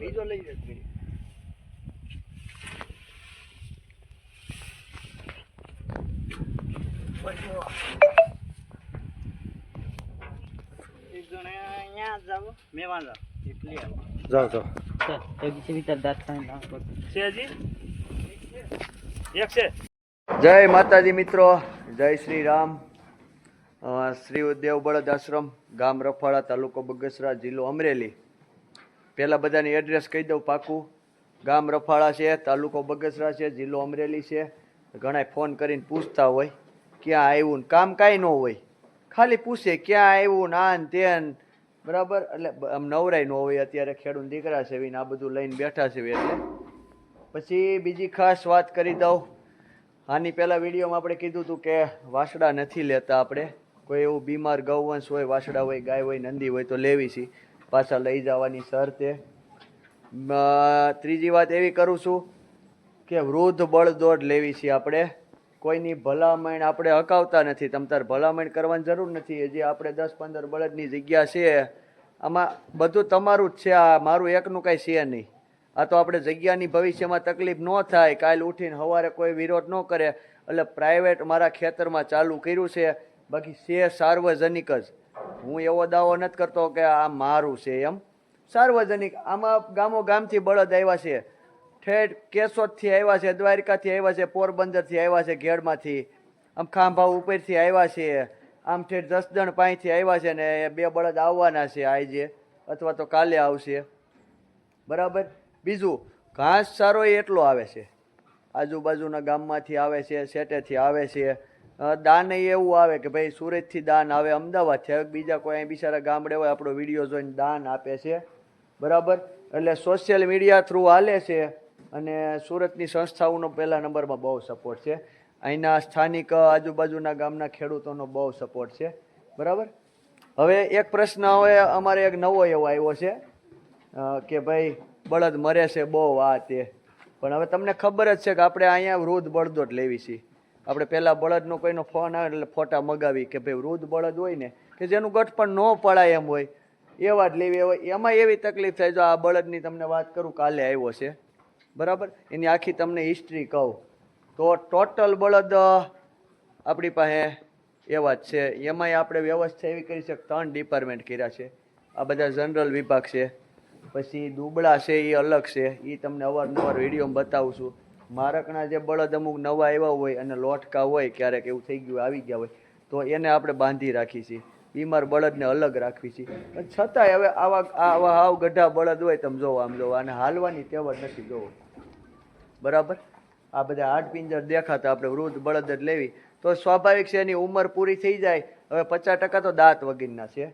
બીજો લઈ જશે બીજો. એક અહીંયા જાવ મેવાન જાવ જાઓ જાઓ જય માતાજી મિત્રો જય શ્રી રામ. શ્રી દેવ બળદ આશ્રમ ગામ રફાળા તાલુકો બગસરા જિલ્લો અમરેલી. પહેલાં બધાની એડ્રેસ કહી દઉં પાકું. ગામ રફાળા છે, તાલુકો બગસરા છે, જિલ્લો અમરેલી છે. ઘણા ફોન કરીને પૂછતા હોય, ક્યાં આવ્યું ને કામ કાંઈ ન હોય. ખાલી પૂછે, ક્યાં આવ્યું ને આ ને તે બરાબર? એટલે આમ નવરાય ન હોય અત્યારે ખેડૂત દીકરા છે ને આ બધું લઈને બેઠા છે એટલે. પછી બીજી ખાસ વાત કરી દઉં. આની પહેલાં વિડીયોમાં આપણે કીધું હતું કે વાસડા નથી લેતા આપણે. કોઈ એવું બીમાર ગૌવંશ હોય, વાસડા હોય, ગાય હોય, નંદી હોય તો લેવી છે. પાછા લઈ જવાની શરતે. ત્રીજી વાત એવી કરું છું કે વૃદ્ધ બળદોડ લેવી છે આપણે. કોઈની ભલામણ આપણે હકાવતા નથી. તમ તાર ભલામણ કરવાની જરૂર નથી. જે આપણે દસ પંદર બળદની જગ્યા છે, આમાં બધું તમારું જ છે. આ મારું એકનું કાંઈ છે નહીં. આ તો આપણે જગ્યાની ભવિષ્યમાં તકલીફ ન થાય. કાલ ઉઠીને સવારે કોઈ વિરોધ ન કરે. એટલે પ્રાઇવેટ મારા ખેતરમાં ચાલુ કર્યું છે. બાકી છે સાર્વજનિક જ. હું એવો દાવો નથી કરતો કે આ મારું છે એમ. સાર્વજનિક આમાં ગામો ગામથી બળદ આવ્યા છે. ઠેઠ કેશોદથી આવ્યા છે, દ્વારકાથી આવ્યા છે, પોરબંદરથી આવ્યા છે, ઘેડમાંથી. આમ ખાંભા ઉપરથી આવ્યા છે. આમ ઠેઠ જસદણ પાસેથી આવ્યા છે ને બે બળદ આવવાના છે આજે અથવા તો કાલે આવશે. બરાબર? બીજું, ઘાસ સારો એટલો આવે છે. આજુબાજુના ગામમાંથી આવે છે સેટેથી આવે છે. દાન એવું આવે કે ભાઈ સુરતથી દાન આવે અમદાવાદથી આવે બીજા કોઈ અહીં બિચારા ગામડે હોય, આપણો વીડિયો જોઈને દાન આપે છે. બરાબર? એટલે સોશિયલ મીડિયા થ્રુ હાલે છે અને સુરતની સંસ્થાઓનો પહેલા નંબરમાં બહુ સપોર્ટ છે. અહીંના સ્થાનિક, આજુબાજુના ગામના ખેડૂતોનો બહુ સપોર્ટ છે. બરાબર? હવે એક પ્રશ્ન હવે અમારે એક નવો એવો આવ્યો છે કે ભાઈ બળદ મરે છે, બહુ આ તે પણ હવે તમને ખબર જ છે કે આપણે અહીંયા વૃદ્ધ બળદો જ લેવી છે. આપણે પહેલાં બળદનો કોઈનો ફોન આવે એટલે ફોટા મગાવી કે ભાઈ વૃદ્ધ બળદ હોય ને, કે જેનું ગઠ પણ ન પડાય એમ હોય, એવા જ લેવી હોય. એમાં એવી તકલીફ થાય, જો આ બળદની તમને વાત કરું કાલે આવ્યો છે. બરાબર? એની આખી તમને હિસ્ટ્રી કહું. તો ટોટલ બળદ આપણી પાસે એવા જ છે. એમાંય આપણે વ્યવસ્થા એવી કરી છે ત્રણ ડિપાર્ટમેન્ટ કર્યા છે. આ બધા જનરલ વિભાગ છે. પછી દુબળા છે એ અલગ છે. એ તમને અવારનવાર વિડીયોમાં બતાવું છું. મારકના જે બળદ અમુક નવા આવ્યા હોય અને લોટકા હોય, ક્યારેક એવું થઈ ગયું, આવી ગયા હોય, તો એને આપણે બાંધી રાખીએ છીએ. બીમાર બળદને અલગ રાખવી છીએ. પણ છતાંય હવે આવા આવા હાવ ગઢા બળદ હોય, તમે જોવો, આમ જોવો અને હાલવાની તેવડ નથી, જોવો. બરાબર? આ બધા આઠ પિંજર દેખાતા, આપણે વૃદ્ધ બળદ જ લેવી. તો સ્વાભાવિક છે એની ઉંમર પૂરી થઈ જાય, હવે પચાસ ટકા તો દાંત વગીરના છે.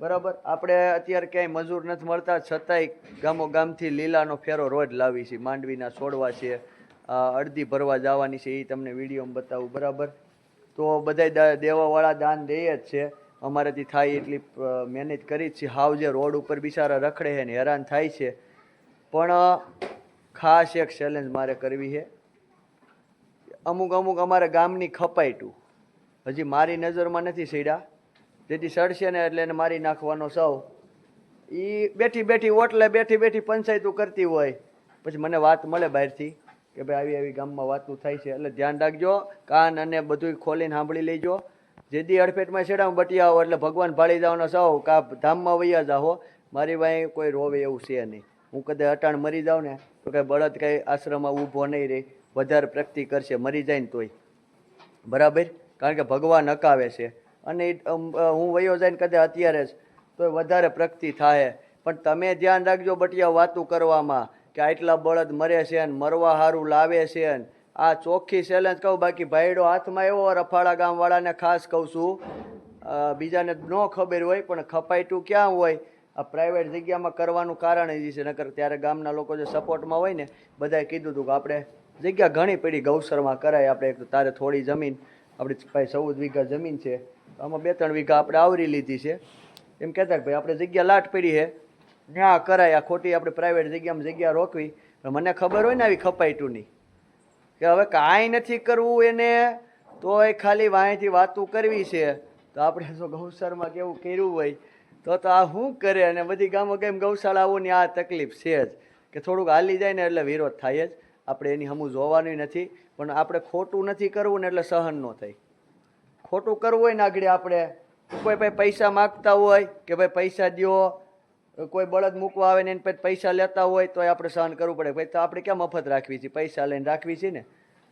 બરાબર? આપણે અત્યારે ક્યાંય મજૂર નથી મળતા, છતાંય ગામો ગામથી લીલાનો ફેરો રોજ લાવી છે માંડવીના છોડવા છે અડધી ભરવા જવાની છે એ તમને વિડીયોમાં બતાવું, બરાબર? તો બધાય દેવાવાળા દાન દે જ છે. અમારાથી થાય એટલી મહેનત કરી જ છે. હાવ જે રોડ ઉપર બિચારા રખડે છે ને હેરાન થાય છે. પણ ખાસ એક ચેલેન્જ મારે કરવી છે. અમુક અમુક અમારા ગામની ખપાઈટું હજી મારી નજરમાં નથી સીડા. જેથી સડશે ને એટલે એને મારી નાખવાનો સૌ. એ બેઠી બેઠી, ઓટલે બેઠી બેઠી પંચાયતું કરતી હોય. પછી મને વાત મળે બહારથી. કે ભાઈ આવી આવી ગામમાં વાતું થાય છે. એટલે ધ્યાન રાખજો, કાન અને બધું ખોલીને સાંભળી લેજો. જેદી અડફેટમાં છેડા બટી આવો એટલે ભગવાન ભાળી જવાનો સૌ કા ધામમાં વૈયા જાઓ મારી ભાઈ કોઈ રોવે એવું છે નહીં. હું કદાચ અટાણ મરી જાઉં ને, તો કાંઈ બળદ કાંઈ આશ્રમમાં ઊભો નહીં રહે. વધારે પ્રગતિ કરશે, મરી જાય ને તોય. બરાબર? કારણ કે ભગવાન અકાવે છે. અને હું વયો જઈને કદાચ અત્યારે જ તો વધારે પ્રગતિ થાય. પણ તમે ધ્યાન રાખજો બટિયા વાતું કરવામાં. કે આટલા બળદ મરે છે ને મરવા હારું લાવે છે ને આ ચોખ્ખી સેલેન્જ કહું, બાકી ભાઈડો હાથમાં એવો રફાળા ગામવાળાને ખાસ કહું છું. બીજાને ન ખબર હોય, પણ ખપાયટું ક્યાં હોય? આ પ્રાઇવેટ જગ્યામાં કરવાનું કારણ એ છે, નકર ત્યારે ગામના લોકો જે સપોર્ટમાં હોય ને, બધાએ કીધું હતું કે આપણે જગ્યા ઘણી પડી, ગૌસરમાં કરાય આપણે એક તારે થોડી જમીન, આપણી ભાઈ ચૌદ વીઘા જમીન છે. આમાં બે ત્રણ વીઘા આપણે આવરી લીધી છે. એમ કહેતા કે ભાઈ, આપણે જગ્યા લાટ પડી છે. ત્યાં કરાય, આ ખોટી આપણે પ્રાઇવેટ જગ્યામાં જગ્યા રોકવી. મને ખબર હોય ને આવી ખપાઈટુંની કે હવે કાંઈ નથી કરવું એને તો એ ખાલી વાંયથી વાતું કરવી છે. તો આપણે જો ગૌશાળામાં કેવું કર્યું હોય, તો તો આ શું કરે? અને બધી ગામો કેમ ગૌશાળાઓની આ તકલીફ છે જ. કે થોડુંક હાલી જાય ને એટલે વિરોધ થાય જ. આપણે એની હમું જોવાનું નથી. પણ આપણે ખોટું નથી કરવું ને એટલે સહન ન થાય. ખોટું કરવું હોય ને આગળ આપણે, કોઈ ભાઈ પૈસા માગતા હોય કે ભાઈ પૈસા દ્યો કોઈ બળદ મૂકવા આવે ને એની પછી પૈસા લેતા હોય તો આપણે સહન કરવું પડે. ભાઈ તો આપણે કેમ મફત રાખવી છે? પૈસા લઈને રાખવી છે ને?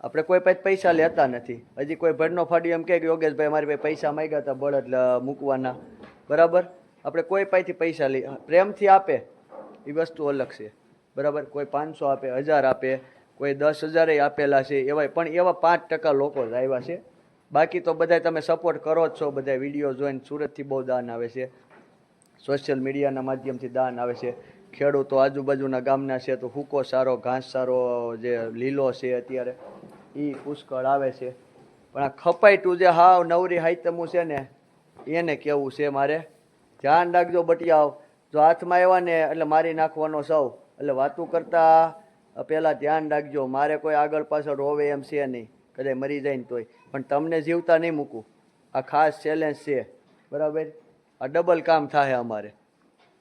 આપણે કોઈ પાસે પૈસા લેતા નથી. હજી કોઈ ભડનો ફાડ્યો એમ કે, યોગેશભાઈ મારી પાસે પૈસા માંગ્યા હતા બળદ મૂકવાના. બરાબર? આપણે કોઈ પાસેથી પૈસા લઈ પ્રેમથી આપે. એ વસ્તુ અલગ છે. બરાબર? કોઈ પાંચસો આપે, હજાર આપે, કોઈ દસ હજારે આપેલા છે એવા પણ એવા પાંચ ટકા લોકો જ આવ્યા છે. બાકી તો બધા તમે સપોર્ટ કરો જ છો. બધા વીડિયો જોઈને સુરતથી બહુ દાન આવે છે. સોશિયલ મીડિયાના માધ્યમથી દાન આવે છે. ખેડૂતો આજુબાજુના ગામના છે તો હૂકો સારો, ઘાસ સારો જે લીલો છે અત્યારે એ પુષ્કળ આવે છે. પણ આ ખપાઈટું જે હાવ નવરી હાઈતમું છે ને, એને કેવું છે મારે? ધ્યાન રાખજો બટિયાવ જો હાથમાં આવ્યા ને એટલે મારી નાખવાનો સૌ. એટલે વાતું કરતા પહેલાં ધ્યાન રાખજો. મારે કોઈ આગળ પાછળ રોવે એમ છે નહીં. કદાચ મરી જાય ને તોય. પણ તમને જીવતા નહીં મૂકું. આ ખાસ ચેલેન્જ છે. બરાબર? આ ડબલ કામ થાય અમારે.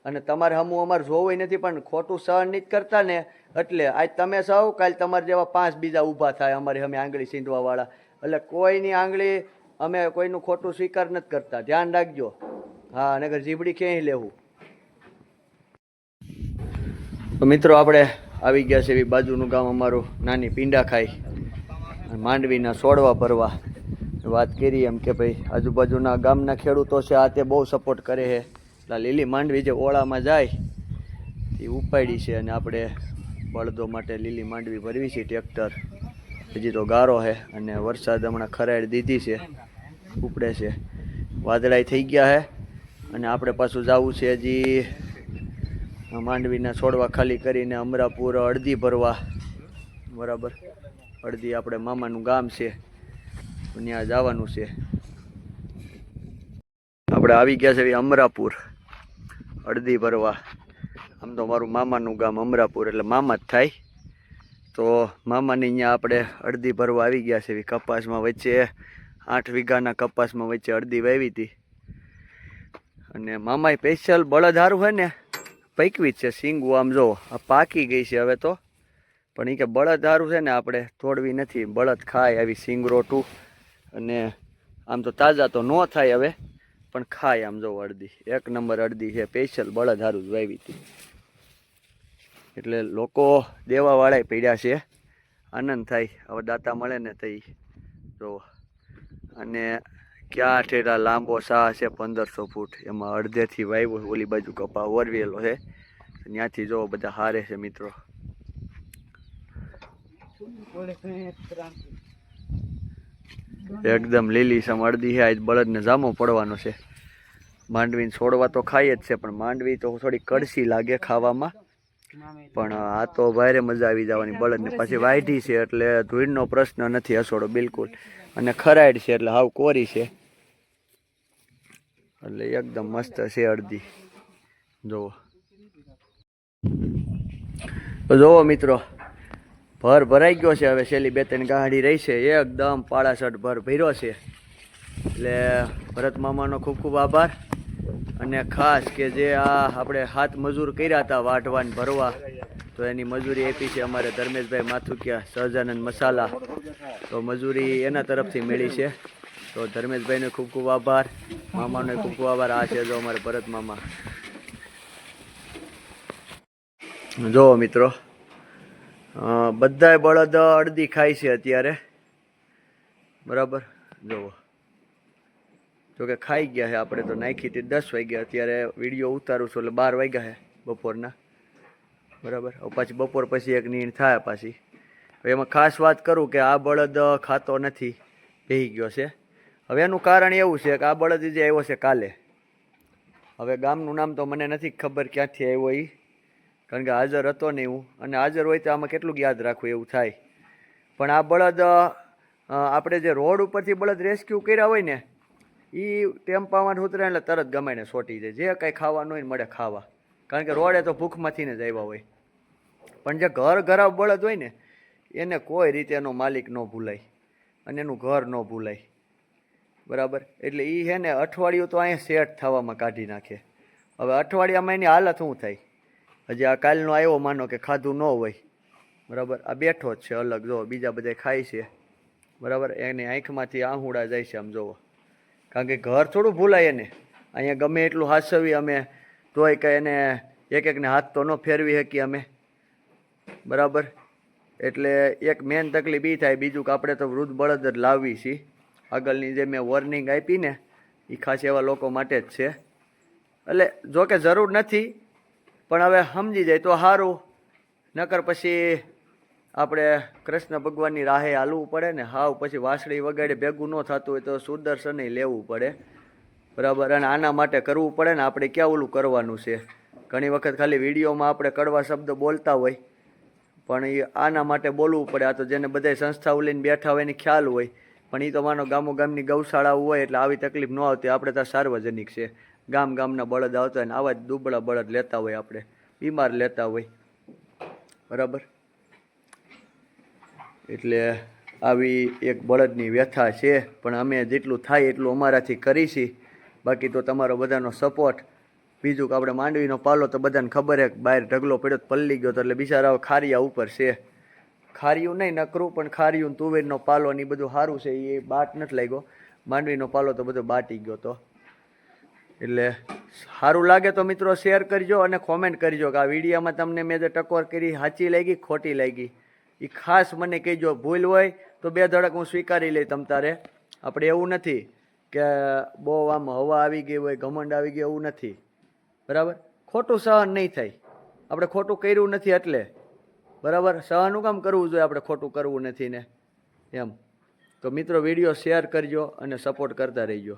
અને તમારે હમું અમારે જોવું નથી, પણ ખોટું સહન નહીં કરતા ને, એટલે આજ તમે સૌ કાલ તમારે જેવા પાંચ બીજા ઊભા થાય, અમારી અમે આંગળી સીંધવાવાળા. એટલે કોઈની આંગળી અમે કોઈનું ખોટું સ્વીકાર નથી કરતા. ધ્યાન રાખજો. હા, નગર જીબડી ક્યાંય લેવું? તો મિત્રો, આપણે આવી ગયા છે એવી બાજુનું ગામ અમારું, નાની પીંડા ખાઈ માંડવીના છોડવા ભરવા. વાત કરી એમ કે ભાઈ, આજુબાજુના ગામના ખેડૂતો છે, આ તે બહુ સપોર્ટ કરે છે. એટલે લીલી માંડવી જે ઓળામાં જાય, એ ઉપાડી છે અને આપણે બળદો માટે લીલી માંડવી ભરવી છે ટ્રેક્ટર. હજી તો ગારો છે અને વરસાદ હમણાં ખરાડ દીધી છે, ઉપડે છે. વાદળાઈ થઈ ગયા છે અને આપણે પાછું જવું છે હજી માંડવીના છોડવા ખાલી કરીને અમરાપુર અડધી ભરવા. બરાબર? અડધી આપણે મામાનું ગામ છે. ત્યાં જવાનું છે. આપણે આવી ગયા છે અમરાપુર અડધી ભરવા. આમ તો મારું મામાનું ગામ અમરાપુર, એટલે મામા જ થાય. તો મામાની અહીંયા આપણે અડધી ભરવા આવી ગયા છે. કપાસમાં વચ્ચે, આઠ વીઘાના કપાસમાં વચ્ચે અડધી વાવી હતી. અને મામાએ સ્પેશિયલ બળદ હારું હોય ને, પૈકવી જ છે સિંગું. આમ જો, આ પાકી ગઈ છે હવે તો. પણ એ કે બળદ હારું છે ને, આપણે તોડવી નથી. બળદ ખાય આવી સિંગ રોટું. અને આમ તો તાજા તો ન થાય હવે, પણ ખાય આમ જો અડધી. એક નંબર અડધી છે સ્પેશિયલ બળદ હારું જ વાવી હતી. એટલે લોકો દેવાવાળાએ પીડ્યા છે. આનંદ થાય, હવે દાતા મળે ને તઈ. જો, અને ક્યાં ઠેરા લાંબો સાહ છે, પંદરસો ફૂટ. એમાં અડધેથી વાવ્યો ઓલી બાજુ કપા વરવેલો છે. ત્યાંથી જો બધા હારે છે મિત્રો. એકદમ લીલી સમ અડધી છે. આજ બળદને જામો પડવાનો છે. માંડવીને છોડવા તો ખાય જ છે, પણ માંડવી તો થોડી કડસી લાગે ખાવામાં. પણ આ તો ભારે મજા આવી જવાની, બળદને પછી વાઢી છે એટલે ધૂળનો પ્રશ્ન નથી હસોડો, બિલકુલ. અને ખરાડ છે એટલે હાવ કોરી છે. એટલે એકદમ મસ્ત છે અડધી. જુઓ. તો જુઓ મિત્રો ભર ભરાઈ ગયો છે. હવે છેલ્લી બે ત્રણ ગાડી રહી છે. એકદમ પાળાસટ ભર ભર્યો છે. એટલે ભરત મામાનો ખૂબ ખૂબ આભાર. અને ખાસ કે જે આ આપણે હાથ મજૂર કર્યા હતા વાઢવાન ભરવા, તો એની મજૂરી આપી છે અમારે ધર્મેશભાઈ માથુકિયા, સહજાનંદ મસાલા. તો મજૂરી એના તરફથી મળી છે. તો ધર્મેશભાઈનો ખૂબ ખૂબ આભાર. મામાનો ખૂબ ખૂબ આભાર. આ છે જો અમારે ભરત મામા. જો મિત્રો બધાય બળદ અડધી ખાય છે અત્યારે. બરાબર? જુઓ. જોકે ખાઈ ગયા છે આપણે તો, નાખી હતી, દસ વાગ્યા અત્યારે વીડિયો ઉતારું છું, એટલે બાર વાગ્યા છે બપોરના. બરાબર? પાછી બપોર પછી એક નીણ થાય પાછી. એમાં ખાસ વાત કરું કે આ બળદ ખાતો નથી બેહી ગયો છે. હવે એનું કારણ એવું છે કે આ બળદ જે આવ્યો છે કાલે. હવે ગામનું નામ તો મને નથી ખબર ક્યાંથી આવ્યો એ કારણ કે હાજર હતો નહીં હું. અને હાજર હોય તો આમાં કેટલુંક યાદ રાખવું એવું થાય. પણ આ બળદ આપણે જે રોડ ઉપરથી બળદ રેસ્ક્યુ કર્યા હોય ને એ ટેમ્પામાં ઉતરે એટલે તરત ગમાઈને સોટી જાય. જે કાંઈ ખાવાનું હોય ને મળે ખાવા. કારણ કે રોડે તો ભૂખમાંથી ને જ આવ્યા હોય. પણ જે ઘર ઘરાવ બળદ હોય ને, એને કોઈ રીતે એનો માલિક ન ભૂલાય. અને એનું ઘર ન ભૂલાય. બરાબર? એટલે એ છે ને, અઠવાડિયું તો અહીંયા સેટ થવામાં કાઢી નાખે. હવે અઠવાડિયામાં એની હાલત શું થાય? હજી આ કાલનો આવ્યો, માનો કે ખાધું ન હોય. બરાબર? આ બેઠો જ છે અલગ, જો બીજા બધા ખાય છે. બરાબર? એની આંખમાંથી આહુડા જાય છે આમ જોવો. કારણ કે ઘર થોડું ભૂલાય એને. અહીંયા ગમે એટલું હાસવી અમે, તોય કે એને એક એકને હાથ તો ન ફેરવી શકીએ અમે. બરાબર? એટલે એક મેન તકલીફ એ થાય, બીજું કે આપણે તો વૃદ્ધ બળદ જ લાવવી છીએ આગળની જે મેં વોર્નિંગ આપી ને એ ખાસ એવા લોકો માટે જ છે. એટલે જો કે જરૂર નથી પણ હવે સમજી જાય તો સારું નકર પછી આપણે કૃષ્ણ ભગવાનની રાહે હાલવું પડે ને હાવ પછી વાસળી વગાડે ભેગું ન થતું હોય તો સુદર્શને લેવું પડે. બરાબર, અને આના માટે કરવું પડે ને આપણે ક્યાં ઓલું કરવાનું છે? ઘણી વખત ખાલી વિડીયોમાં આપણે કડવા શબ્દ બોલતા હોય, પણ એ આના માટે બોલવું પડે. આ તો જેને બધા સંસ્થાઓ લઈને બેઠા હોય એની ખ્યાલ હોય. પણ એ તો માનો ગામો ગામની ગૌશાળાઓ હોય એટલે આવી તકલીફ ન આવતી. આપણે ત્યાં સાર્વજનિક છે. ગામ ગામના બળદ આવતા હોય આવા જ દુબળા બળદ લેતા હોય આપણે. બીમાર લેતા હોય. બરાબર? એટલે આવી એક બળદની વ્યથા છે, પણ અમે જેટલું થાય એટલું અમારાથી કરીશી બાકી તો તમારો બધાનો સપોર્ટ બીજું કે આપણે માંડવીનો પાલો તો બધાને ખબર છે બહાર ઢગલો પડ્યો પલ્લી ગયો તો એટલે બિચારા ખારિયા ઉપર છે. ખારિયું નહીં નકરું, પણ ખારિયું તુવેરનો પાલો ને એ બધું સારું છે એ બાટ નથી લાગ્યો. માંડવીનો પાલો તો બધો બાટી ગયો તો. એટલે સારું લાગે તો મિત્રો શેર કરજો અને કોમેન્ટ કરજો કે આ વિડીયોમાં તમને મેં જે ટકોર કરી સાચી લાગી, ખોટી લાગી. એ ખાસ મને કહેજો, ભૂલ હોય તો બે ધડક હું સ્વીકારી લઈ તમ તારે. આપણે એવું નથી કે બહુ આમ હવા આવી ગઈ હોય, ઘમંડ આવી ગઈ એવું નથી. બરાબર? ખોટું સહન નહીં થાય. આપણે ખોટું કર્યું નથી એટલે. બરાબર? સહનનું કામ કરવું જોઈએ? આપણે ખોટું કરવું નથી ને. એમ. તો મિત્રો, વીડિયો શેર કરજો અને સપોર્ટ કરતા રહીજો.